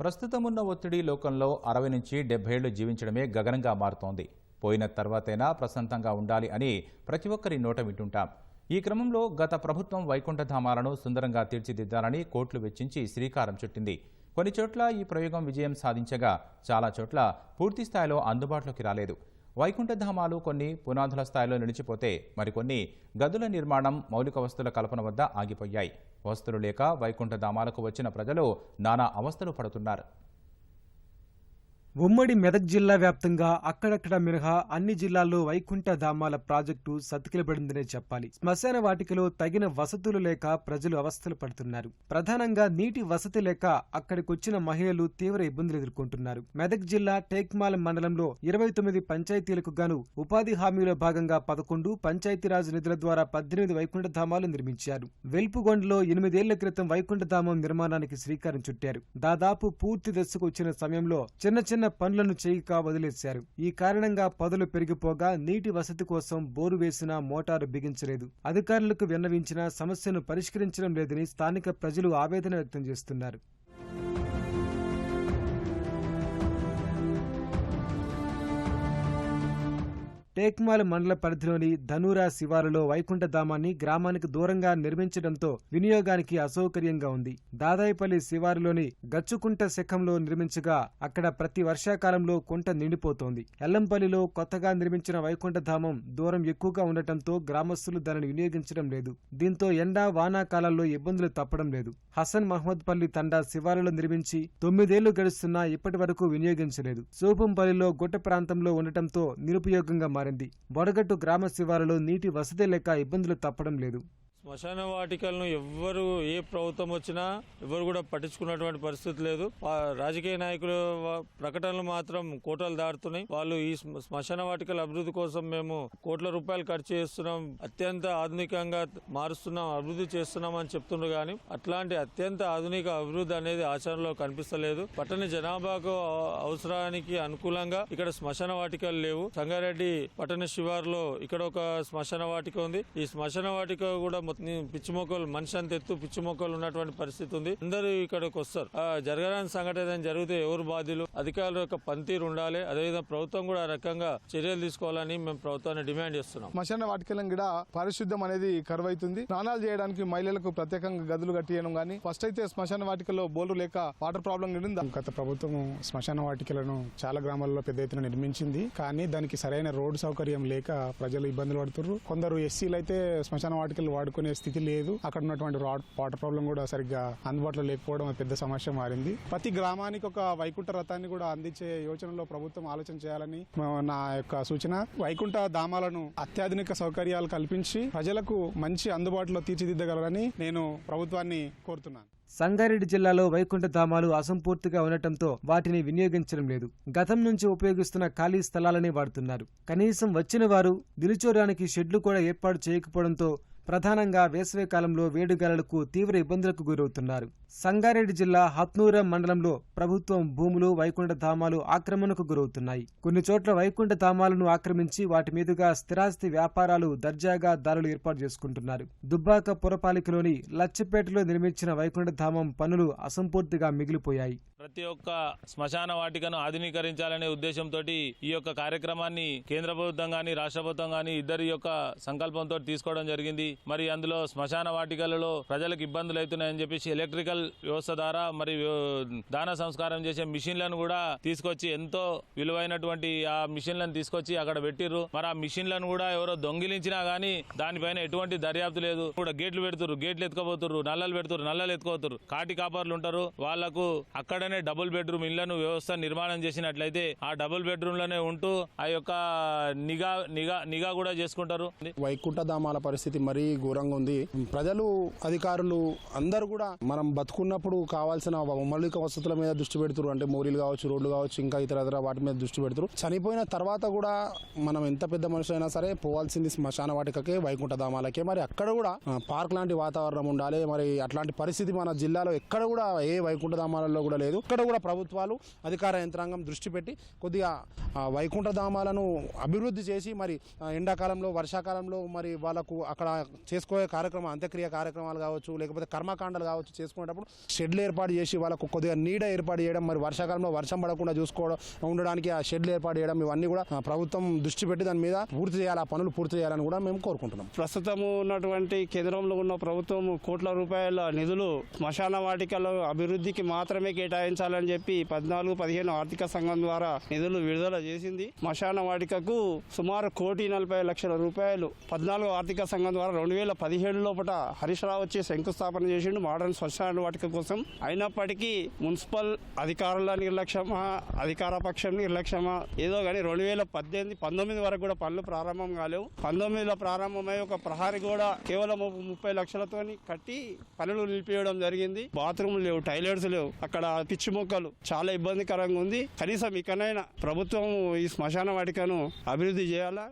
ప్రస్తుతం ఉన్న ఒత్తిడి లోకంలో అరవై నుంచి డెబ్బై ఏళ్ళు జీవించడమే గగనంగా మారుతోంది. పోయిన తర్వాతైనా ప్రశాంతంగా ఉండాలి అని ప్రతి ఒక్కరి నోట వింటుంటాం. ఈ క్రమంలో గత ప్రభుత్వం వైకుంఠధామాలను సుందరంగా తీర్చిదిద్దాలని కోట్లు వెచ్చించి శ్రీకారం చుట్టింది. కొన్ని చోట్ల ఈ ప్రయోగం విజయం సాధించగా చాలా చోట్ల పూర్తి స్థాయిలో అందుబాటులోకి రాలేదు. వైకుంఠధామాలు కొన్ని పునాదుల స్థాయిలో నిలిచిపోతే మరికొన్ని గదుల నిర్మాణం మౌలిక వస్తువుల కల్పన వద్ద ఆగిపోయాయి. వస్తువులు లేక వైకుంఠధామాలకు వచ్చిన ప్రజలు నానా అవస్థలు పడుతున్నారు. ఉమ్మడి మెదక్ జిల్లా వ్యాప్తంగా అక్కడక్కడ మినహా అన్ని జిల్లాల్లో వైకుంఠ ధామాల ప్రాజెక్టు సతికిలబడిందనే చెప్పాలి. శ్మశాన వాటికలో తగిన వసతులు లేక ప్రజలు అవస్థలు పడుతున్నారు. ప్రధానంగా నీటి వసతి లేక అక్కడికొచ్చిన మహిళలు తీవ్ర ఇబ్బందులు ఎదుర్కొంటున్నారు. మెదక్ జిల్లా టేక్మాల మండలంలో ఇరవై తొమ్మిది పంచాయతీలకు గాను ఉపాధి హామీలో భాగంగా పదకొండు పంచాయతీరాజ్ నిధుల ద్వారా పద్దెనిమిది వైకుంఠ ధామాలు నిర్మించారు. వెల్పుగొండలో ఎనిమిదేళ్ళ క్రితం వైకుంఠ ధామం నిర్మాణానికి శ్రీకారం చుట్టారు. దాదాపు పూర్తి దశకు వచ్చిన సమయంలో చిన్న చిన్న పనులను చేయక వదిలేశారు. ఈ కారణంగా పదులు పెరిగిపోగా నీటి వసతి కోసం బోరు వేసినా మోటారు బిగించలేదు. అధికారులకు విన్నవించినా సమస్యను పరిష్కరించడం లేదని స్థానిక ప్రజలు ఆవేదన వ్యక్తం చేస్తున్నారు. టేక్మాల్ మండల పరిధిలోని ధనూరా శివారులో వైకుంఠ ధామాన్ని గ్రామానికి దూరంగా నిర్మించడంతో వినియోగానికి అసౌకర్యంగా ఉంది. దాదాయిపల్లి శివారులోని గచ్చుకుంట శకంలో నిర్మించగా అక్కడ ప్రతి వర్షాకాలంలో కుంట నిండిపోతోంది. ఎల్లంపల్లిలో కొత్తగా నిర్మించిన వైకుంఠధామం దూరం ఎక్కువగా ఉండటంతో గ్రామస్తులు దానిని వినియోగించడం లేదు. దీంతో ఎండా వానాకాలాల్లో ఇబ్బందులు తప్పడం లేదు. హసన్ మహమ్మద్ పల్లి తండా శివారులో నిర్మించి తొమ్మిదేళ్ళు గడుస్తున్నా ఇప్పటి వరకు వినియోగించలేదు. సూపంపల్లిలో గుట్ట ప్రాంతంలో ఉండటంతో నిరుపయోగంగా మారింది. బొడగట్టు గ్రామ శివారులో నీటి వసతి లేక ఇబ్బందులు తప్పడం లేదు. శ్మశాన వాటికలను ఎవ్వరు ఏ ప్రభుత్వం వచ్చినా ఎవరు కూడా పట్టించుకున్నటువంటి పరిస్థితి లేదు. రాజకీయ నాయకుల ప్రకటనలు మాత్రం కోటలు దాటుతున్నాయి. వాళ్ళు ఈ శ్మశాన వాటికల అభివృద్ధి కోసం మేము కోట్ల రూపాయలు ఖర్చు చేస్తున్నాం. అత్యంత ఆధునికంగా మారుస్తున్నాం అభివృద్ధి చేస్తున్నాం అని చెప్తుండ్రు కానీ అట్లాంటి అత్యంత ఆధునిక అభివృద్ధి అనేది ఆచరణలో కనిపిస్తలేదు. పట్టణ జనాభాకు అవసరానికి అనుకూలంగా ఇక్కడ శ్మశాన వాటికలు లేవు. సంగారెడ్డి పట్టణ శివారులో ఇక్కడ ఒక శ్మశాన వాటిక ఉంది. ఈ శ్మశాన వాటిక కూడా పిచ్చి మొక్కలు మనిషి అంత ఎత్తు పిచ్చి మొక్కలు ఉన్నటువంటి పరిస్థితి ఉంది. అందరూ ఇక్కడికి వస్తారు. ఆ, జరగరాని సంఘటన ఏదైనా జరిగితే ఎవరు బాధ్యులు? అధికారుల యొక్క పనితీరు ఉండాలి. అదేవిధంగా ప్రభుత్వం కూడా ఆ రకంగా చర్యలు తీసుకోవాలని మేము ప్రభుత్వాన్ని డిమాండ్ చేస్తున్నాం. శ్మశాన వాటికలం కూడా పారిశుద్ధ్యం అనేది కరువైతుంది. స్నానాలు చేయడానికి మహిళలకు ప్రత్యేకంగా గదులు కట్టియడం కానీ ఫస్ట్ అయితే శ్మశాన వాటికలో బోర్లు లేక వాటర్ ప్రాబ్లం గత ప్రభుత్వం శ్మశాన వాటికలను చాలా గ్రామాల్లో పెద్ద ఎత్తున నిర్మించింది. కానీ దానికి సరైన రోడ్డు సౌకర్యం లేక ప్రజలు ఇబ్బందులు పడుతున్నారు కొందరు ఎస్సీలు అయితే శ్మశాన వాటికలు వాడుకునే స్థితి లేదు. అక్కడ ఉన్నటువంటి రాడ్ వాటర్ ప్రాబ్లం కూడా సరిగ్గా అందుబాటులో లేకపోవడం పెద్ద సమస్య మారింది. ప్రతి గ్రామానికి ఒక వైకుంఠ రథాన్ని కూడా అందించే యోచనలో ప్రభుత్వం ఆలోచన చేయాలని నా యొక్క సూచన. వైకుంఠ ధామాలను అత్యాధునిక సౌకర్యాలు కల్పించి ప్రజలకు మంచి అందుబాటులో తీర్చిదిద్దగలరని నేను ప్రభుత్వాన్ని కోరుతున్నాను. సంగారెడ్డి జిల్లాలో వైకుంఠ ధామాలు అసంపూర్తిగా ఉండటంతో వాటిని వినియోగించడం లేదు. గతం నుంచి ఉపయోగిస్తున్న ఖాళీ స్థలాలనే వాడుతున్నారు. కనీసం వచ్చిన వారు నిలుచోడానికి షెడ్లు కూడా ఏర్పాటు చేయకపోవడంతో ప్రధానంగా వేసవికాలంలో వేడిగాలులకు తీవ్ర ఇబ్బందులకు గురవుతున్నారు. సంగారెడ్డి జిల్లా హత్నూరం మండలంలో ప్రభుత్వం భూములు వైకుంఠ ధామాలు ఆక్రమణకు గురవుతున్నాయి. కొన్ని చోట్ల వైకుంఠ ధామాలను ఆక్రమించి వాటి మీదుగా స్థిరాస్తి వ్యాపారాలు దర్జాగా దారులు ఏర్పాటు చేసుకుంటున్నారు. దుబ్బాక పురపాలికలోని లచ్చపేటలో నిర్మించిన వైకుంఠ ధామం పనులు అసంపూర్తిగా మిగిలిపోయాయి. ప్రతి ఒక్క శ్మశాన వాటికను ఆధునీకరించాలనే ఉద్దేశంతో ఈ యొక్క కార్యక్రమాన్ని కేంద్ర ప్రభుత్వం కానీ రాష్ట్ర ప్రభుత్వం కానీ ఇద్దరి యొక్క సంకల్పంతో తీసుకోవడం జరిగింది. మరి అందులో శ్మశాన వాటికలలో ప్రజలకు ఇబ్బందులు అవుతున్నాయని చెప్పేసి ఎలక్ట్రికల్ వ్యవస్థ ద్వారా మరి దాన సంస్కారం చేసే మిషన్లను కూడా తీసుకొచ్చి ఎంతో విలువైనటువంటి ఆ మిషన్లను తీసుకొచ్చి అక్కడ పెట్టిర్రు. మరి ఆ మిషన్లను కూడా ఎవరో దొంగిలించినా గానీ దానిపైన ఎటువంటి దర్యాప్తు లేదు. కూడా గేట్లు పెడుతురు గేట్లు ఎత్తుకోబోతురు నల్లలు పెడుతురు నల్లలు ఎత్తుకోతురు కాటి కాపర్లు ఉంటారు. వాళ్ళకు అక్కడనే డబుల్ బెడ్రూమ్ ఇళ్ళను వ్యవస్థ నిర్మాణం చేసినట్లయితే ఆ డబుల్ బెడ్రూమ్లోనే ఉంటూ ఆ యొక్క నిఘా నిఘా నిఘా కూడా చేసుకుంటారు. వైకుంఠధామాల పరిస్థితి మరీ ఘోరంగా ఉంది. ప్రజలు అధికారులు అందరూ కూడా మనం బతుకున్నప్పుడు కావాల్సిన మౌలిక వసతుల మీద దృష్టి పెడుతురు. అంటే మోరీలు కావచ్చు రోడ్లు కావచ్చు ఇంకా ఇతర ఇతర వాటి మీద దృష్టి పెడుతురు. చనిపోయిన తర్వాత కూడా మనం ఎంత పెద్ద మనిషి అయినా సరే పోవాల్సింది శ్మశాన వాటికకే వైకుంఠ ధామాలకే. మరి అక్కడ కూడా పార్క్ లాంటి వాతావరణం ఉండాలి. మరి అట్లాంటి పరిస్థితి మన జిల్లాలో ఎక్కడ కూడా ఏ వైకుంఠ ధామాలలో కూడా లేదు. ఇక్కడ కూడా ప్రభుత్వాలు అధికార యంత్రాంగం దృష్టి పెట్టి కొద్దిగా వైకుంఠ ధామాలను అభివృద్ధి చేసి మరి ఎండాకాలంలో వర్షాకాలంలో మరి వాళ్ళకు అక్కడ చేసుకోయే కార్యక్రమం అంత్యక్రియ కార్యక్రమాలు కావచ్చు లేకపోతే కర్మకాండలు కావచ్చు చేసుకునేటప్పుడు షెడ్లు ఏర్పాటు చేసి వాళ్ళకు కొద్దిగా నీడ ఏర్పాటు చేయడం మరి వర్షాకాలంలో వర్షం పడకుండా చూసుకోవడం ఉండడానికి ఆ షెడ్లు ఏర్పాటు చేయడం ఇవన్నీ కూడా ప్రభుత్వం దృష్టి పెట్టి దాని మీద పూర్తి చేయాలి ఆ పనులు పూర్తి చేయాలని కూడా మేము కోరుకుంటున్నాం. ప్రస్తుతం ఉన్నటువంటి కేంద్రంలో ఉన్న ప్రభుత్వం కోట్ల రూపాయల నిధులు శ్మశాన వాటికల అభివృద్ధికి మాత్రమే కేటాయి కేటాయించాలని చెప్పి పద్నాలుగు పదిహేను ఆర్థిక సంఘం ద్వారా నిధులు విడుదల చేసింది. శ్మశాన వాటికకు సుమారు కోటి నలభై లక్షల రూపాయలు. పద్నాలుగు ఆర్థిక సంఘం ద్వారా రెండు వేల పదిహేడు లోపల హరీష్ రావు వచ్చి శంకుస్థాపన చేసిండు. మోడర్న్ శ్మశాన వాటిక కోసం. అయినప్పటికీ మున్సిపల్ అధికారుల నిర్లక్ష్యమా అధికార పక్షం నిర్లక్ష్యమా ఏదో కానీ రెండు వేల పద్దెనిమిది పంతొమ్మిది వరకు కూడా పనులు ప్రారంభం కాలేవు. పంతొమ్మిదిలో ప్రారంభమై ఒక ప్రహారీ కూడా కేవలం ముప్పై లక్షలతోని కట్టి పనులు నిలిపేయడం జరిగింది. బాత్రూమ్ లేవు టైలెట్స్ లేవు. అక్కడ పిచ్చి మొక్కలు. చాలా ఇబ్బందికరంగా ఉంది. కనీసం ఇకనైనా ప్రభుత్వం ఈ శ్మశాన వాటికను అభివృద్ధి చేయాలా?